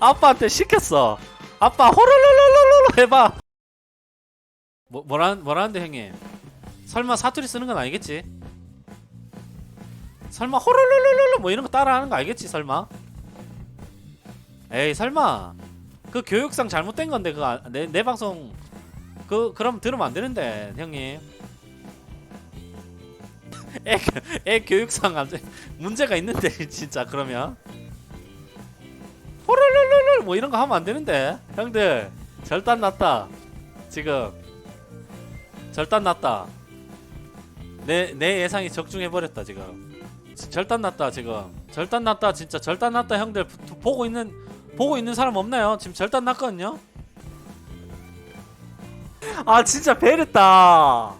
아빠한테 시켰어. 아빠 호롤롤롤롤롤 해봐. 뭐 뭐라 뭐라는데 형님? 설마 사투리 쓰는 건 아니겠지? 설마 호롤롤롤롤 뭐 이런 거 따라하는 거 알겠지 설마? 에이 설마 그 교육상 잘못된 건데 그 내내 내 방송 그 그럼 들으면 안 되는데 형님. 애, 교- 애 교육상 안 돼. 문제가 있는데 진짜 그러면 호롤롤롤롤 뭐 이런 거 하면 안 되는데. 형들 절단 났다. 지금. 절단 났다. 내 내 예상이 적중해 버렸다 지금. 지- 절단 났다 지금. 절단 났다 진짜 절단 났다 형들. 부- 보고 있는 보고 있는 사람 없나요? 지금 절단 났거든요? 아 진짜 배렸다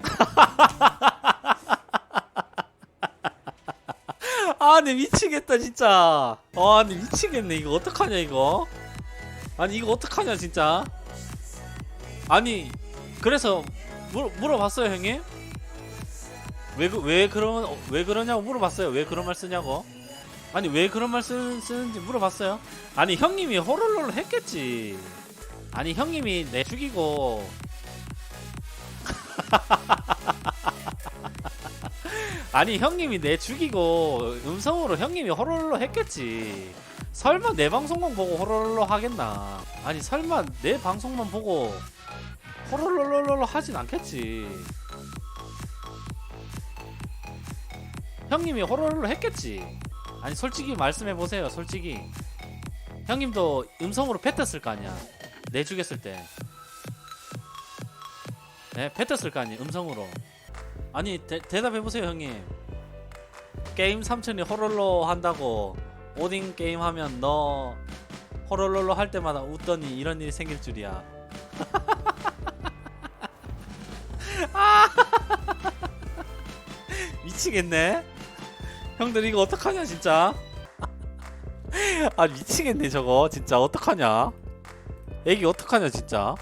아니 미치겠다 진짜. 아니 미치겠네. 이거 어떡하냐 이거? 아니 이거 어떡하냐 진짜? 아니 그래서 물, 물어봤어요 형님? 왜, 그- 왜 그런 어, 왜 그러냐고 물어봤어요. 왜 그런 말 쓰냐고? 아니 왜 그런 말 쓰, 쓰는지 물어봤어요? 아니 형님이 호롤롤 했겠지. 아니 형님이 내 죽이고 아니 형님이 내 죽이고 음성으로 형님이 호롤롤 했겠지. 설마 내 방송만 보고 호롤롤 하겠나? 아니 설마 내 방송만 보고 호롤롤롤 하진 않겠지. 형님이 호롤롤 했겠지. 아니 솔직히 말씀해 보세요 솔직히. 형님도 음성으로 뱉었을 거 아니야. 내 죽였을 때. 네, 뱉었을 거 아니야 음성으로 아니 대, 대답해 보세요 형님. 게임 삼촌이 호롤로 한다고 오딘 게임 하면 너 호롤롤로 할 때마다 웃더니 이런 일이 생길 줄이야. 아! 미치겠네. 형들 이거 어떡하냐 진짜? 아 미치겠네 저거. 진짜 어떡하냐? 애기 어떡하냐 진짜?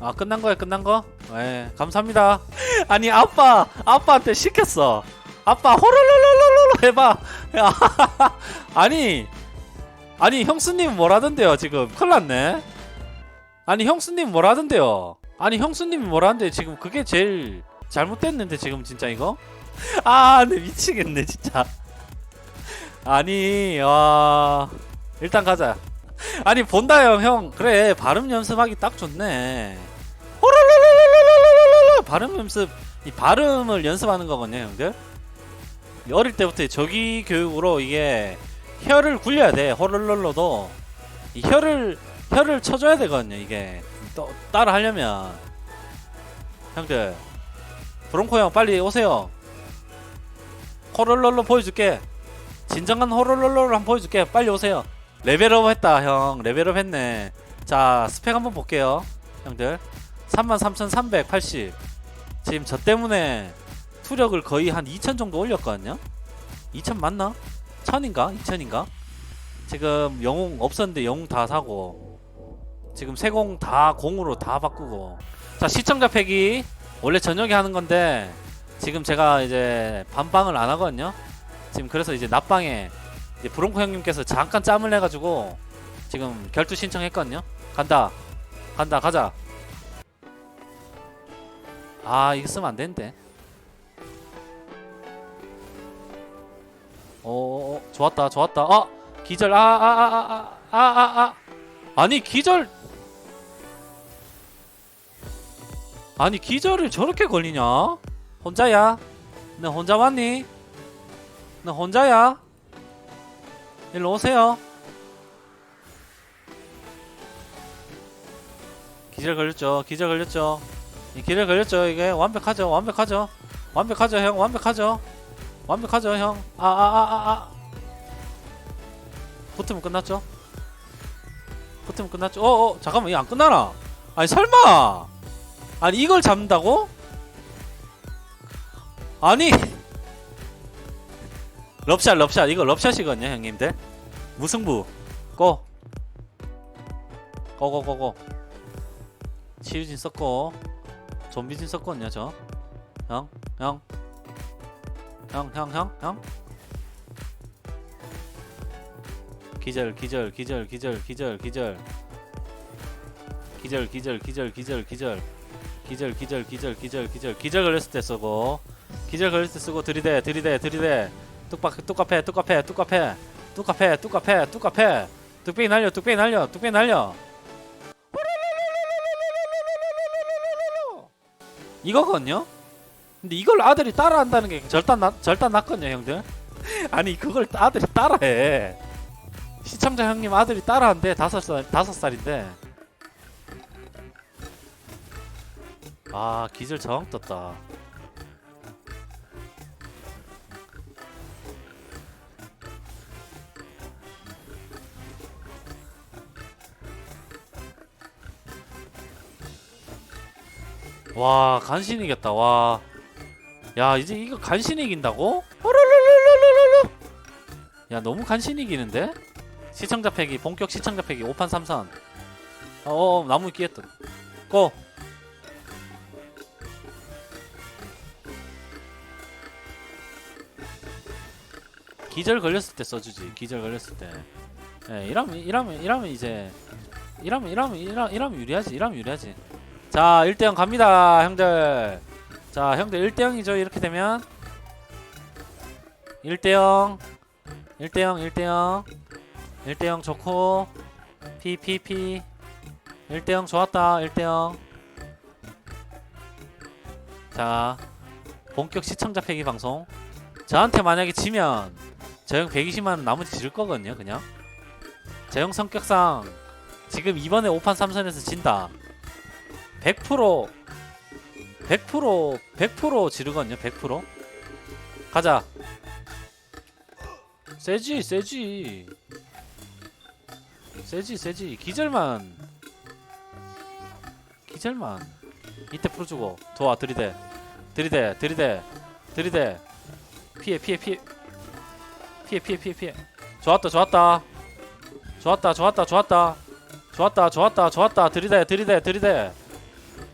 아 끝난 거야 끝난 거? 예 감사합니다 아니 아빠 아빠한테 시켰어. 아빠 호롤롤롤롤롤 해봐. 야, 아니 아니 형수님 뭐라던데요 지금? 큰일 났네. 아니 형수님 뭐라던데요? 아니 형수님이 뭐라는데 지금 그게 제일 잘못됐는데 지금 진짜 이거? 아 근데 미치겠네 진짜. 아니 와 일단 가자. 아니 본다 형 형. 그래 발음 연습하기 딱 좋네 발음 연습 이 발음을 연습하는 거거든요 형들. 어릴 때부터 저기 교육으로 이게 혀를 굴려야 돼 호롤롤로도. 이 혀를 혀를 쳐줘야 되거든요 이게. 또 따라 하려면. 형들 브롱코 형 빨리 오세요. 호롤롤로 보여줄게. 진정한 호롤롤로를 한번 보여줄게. 빨리 오세요. 레벨업 했다 형. 레벨업 했네. 자 스펙 한번 볼게요 형들. 33,380 지금 저 때문에 투력을 거의 한2,000 정도 올렸거든요 2,000 맞나? 1,000인가? 2,000인가? 지금 영웅 없었는데 영웅 다 사고 지금 세공 다 공으로 다 바꾸고 자 시청자 패기 원래 저녁에 하는 건데 지금 제가 이제 반방을 안 하거든요 지금 그래서 이제 낮방에 이제 브롱코 형님께서 잠깐 짬을 내가지고 지금 결투 신청했거든요. 간다, 간다, 가자. 아 이거 쓰면 안 되는데. 오, 어, 좋았다, 좋았다. 아 기절, 아, 아, 아, 아, 아, 아, 아. 아니 기절. 아니 기절을 저렇게 걸리냐? 혼자야? 너 혼자 왔니? 너 혼자야? 일로 오세요. 기절 걸렸죠. 기절 걸렸죠. 이 기절 걸렸죠. 이게 완벽하죠. 완벽하죠. 완벽하죠, 형. 완벽하죠. 완벽하죠, 형. 아, 아, 아, 아, 아. 붙으면 끝났죠. 붙으면 끝났죠. 어, 어, 잠깐만, 이거 안 끝나나? 아니, 설마! 아니, 이걸 잡는다고? 아니! 럽샷, 럽샷. 이거 럽샷이거든요, 형님들. 무승부. 고! 고고고고. 치유진 썼고. 좀비진 썼거든요, 저. 형, 형. 형, 형, 형, 형. 기절 기절 기절 기절 기절 기절 기절 기절 기절 기절 기절 기절 기절 기절 기절 기절 기절 걸렸을 때 쓰고 기절 걸렸을 때 쓰고 들이대 들이대 들이대 뚝박 뚝카페 뚝카페 뚝카페 뚝카페 뚝카페 뚝카페 뚝배기 날려 뚝배기 날려 뚝배기 날려 이거거든요? 근데 이걸 아들이 따라한다는 게 절단 나, 절단 났거든요 형들. 아니 그걸 아들이 따라해. 시청자 형님 아들이 따라한대 다섯 살 다섯 살인데. 아 기절 저항 떴다 와 간신히 이겼다. 와. 야 이제 이거 간신히 이긴다고? 야 너무 간신히 이기는데? 시청자 패기 본격 시청자 패기 5판 3선. 어 나무 끼했던 고! 기절 걸렸을 때 써주지 기절 걸렸을 때. 예, 이러면 이러면 이러면 이제 이러면 이러면 이러, 이러면 유리하지 이러면 유리하지 자 1대0 갑니다 형들. 자 형들 1대0이죠 이렇게 되면. 1대0 1대0 1대0 1대0 좋고 PPP 1대0 좋았다 1대0 자 본격 시청자 패기 방송. 저한테 만약에 지면 저형 120만원 나머지 지를 거거든요 그냥. 저형 성격상 지금 이번에 5판 3선에서 진다 100% 100% 100% 지르거든요 100% 가자. 세지 세지. 세지 세지. 기절만. 기절만. 이때 풀어주고. 도와 들이대. 들이대 들이대. 들이대. 피해 피해 피해. 피해 피해 피해 피해. 좋았다 좋았다. 좋았다 좋았다 좋았다. 좋았다 좋았다 좋았다. 들이대 들이대 들이대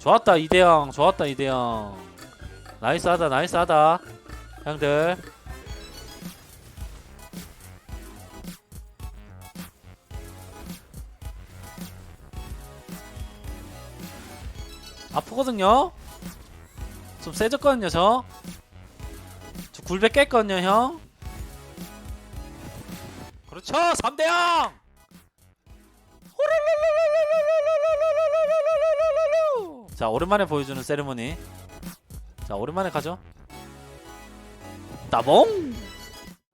좋았다 이대영 좋았다 이대영 나이스하다 나이스하다. 형들. 아프거든요? 좀 세졌거든요 저. 저 굴배 깼거든요 형. 그렇죠 3대0 자 오랜만에 보여주는 세레모니. 자 오랜만에 가죠? 따봉